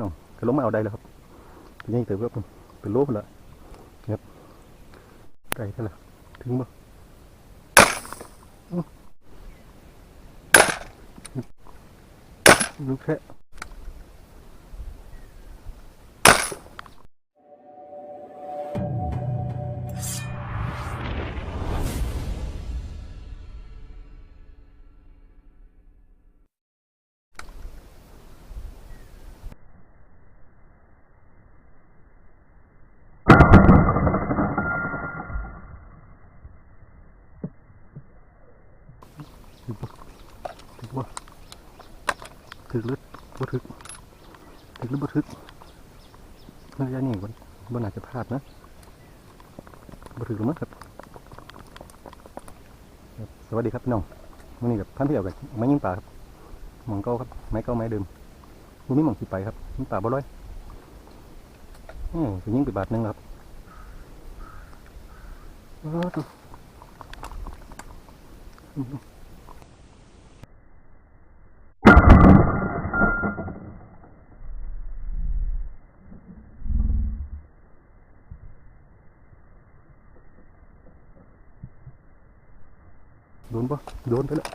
น้องก็ลงมาเอาได้แล้วครับเป็นยั ถึกหรือบ่ถึกถึกหรือบ่ถึกระยะนี้บ่บ่น่าจะพลาดนะบ่ถึกหรือมั้งครับบสวัสดีครับพี่น้องวันนี้กับท่านพี่เอากันไม้ยิ่งป่าครับหมองเก้าครับ ไม้เก้าไม้เดิมวันนี้หมองสิไปครับยิงป่าบ่ร้อยอืมสิยิงไปบาทนึงครับอ้าวดูอืม โดนปะโดนไปแล้ว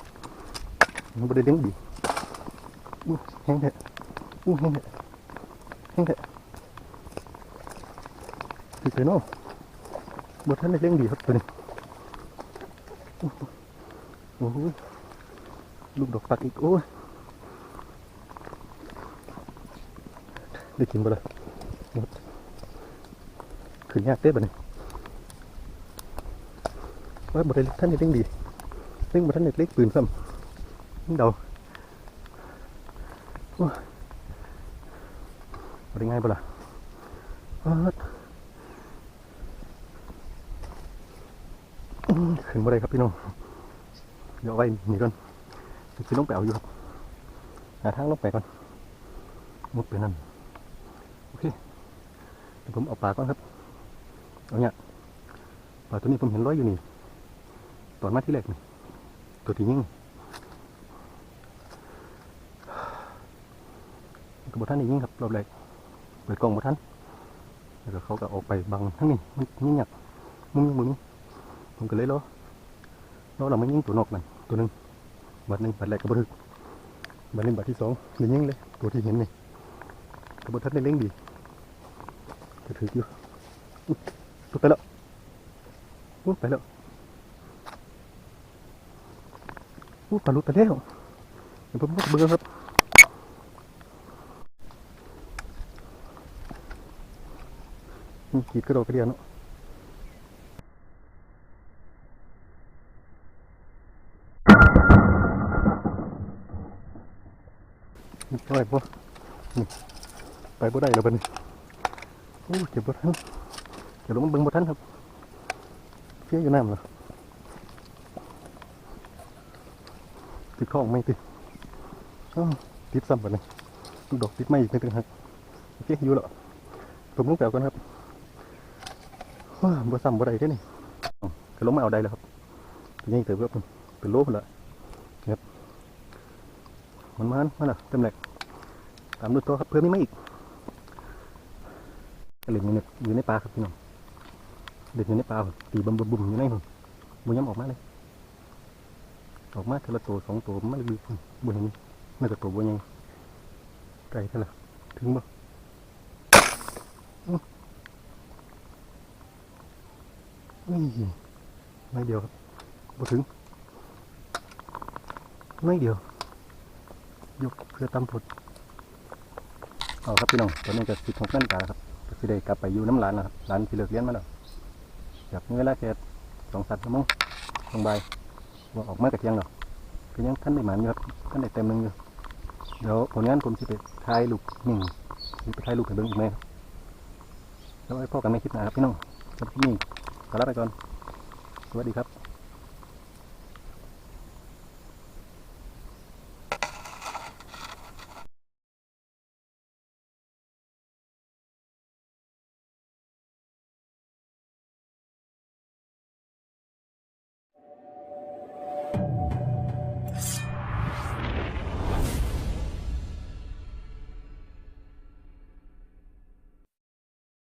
มันไม่ได้เลี้ยงดีอู้แห้งแท้อู้แห้งแท้แห้งแท้ติดเลยเนาะบทท่านได้เลี้ยงดีครับตัวนี้อู้โอ้โหลูกดอกตักอีกโอ้ยได้กินบ่ล่ะหมดขึ้นยากเต้บ่เนี่ยว่าบทท่านได้เลี้ยงดี ซึ่งมาท่านเล็กปืนซ้ำเดาโอ้ยบ่ไง่ายปะล่ะขึ้นบ่ได้ครับพี่น้องเดี๋ยวไว้หนีก่อนจะลงไปเอาอยู่ครับหาทางลงไปก่อนมุดไปนั่นโอเคเดี๋ยวผมเอาปลาก่อนครับเอาเนี่ยปลาตัวนี้ผมเห็นร้อยอยู่นี่ตอนมาที่แรกนี่ ตัวที่ยิ่งกับบท่านนี่ยิ่งครับรอบแรกเปิดกล่องบท่านแล้วก็เขาก็ออกไปบังทั้งนี้มันยิ่งหยักมุมยิ่งมุมนี้ผมก็เลยล้อล้อเราไม่ยิ่งตัวนอกนั่นตัวหนึ่งบัดหนึ่งบัดแรกกับบทึกบัดหนึ่งบัดที่สองเลยยิ่งเลยตัวที่เห็นนี่กับบท่านได้เล่งดีจะถืออยู่ตัวไปแล้วไปแล้ว อู้ปลาลุดไปแล้วเดี๋ยวผมก็เบื่อครับขีดกระโดดกระเดียนเนาะไปบ่ไปบ่ได้แล้วบัดนี้โอ้เจ็บบ่ทันเดี๋ยวลงมาเบิ่งบ่ทันครับเสียอยู่น้ำเหร ติดข้องไม่ติดติดซ้ำไปเลยดอกติดไม่อีกไม่ตึงหักโอเคอยู่แล้วผมลุกแปลก่อนครับว้าบ่ซ้ำบ่ได้เด้นี่อ้ก็ลงมาเอาได้แล้วครับเป็นยังเติบครับเป็นโลแล้วครับมันมันมาและเต็มแหลกตามดูตัวครับเพื่อไม่ไม่อีกเหล็กอยู่ในอยู่ในปลาครับพี่น้องเหล็กอยู่ในปลาตีบึมบึมบึมอยู่ในหุ่นบุย้ำออกมาเลย ออกมาทีละตัวสองตัวมันเลยบนเห็นน่าจะตัวบนยังไก่เท่าไหร่ถึงบ่ไม่เดียวครับบ่ถึงไม่เดียวยกเพื่อตำผุดเอาครับพี่น้องตอนนี้จะสิบหกนาฬิกาแล้วครับก็สิได้กลับไปอยู่น้ำร้านแล้วครับร้านที่เลิกเรียนมาแล้วอยากมีเวลาแค่สองสัตว์ชั่วโมงตรงใบ ว่าออกมากับเที่ยงหรอกก็ยังท่านได้หมานอยู่ครับท่านได้เต็มหนึ่งอยู่เดี๋ยวผลงานผมจะไปทายรูปนิ่งไปทายรูปให้เบิ่งอีกไหมครับแล้วไอ้พ่อกันไม่คลิดหนาครับพี่น้องสำหรับที่นี่ขอลาไปก่อน สวัสดีครับ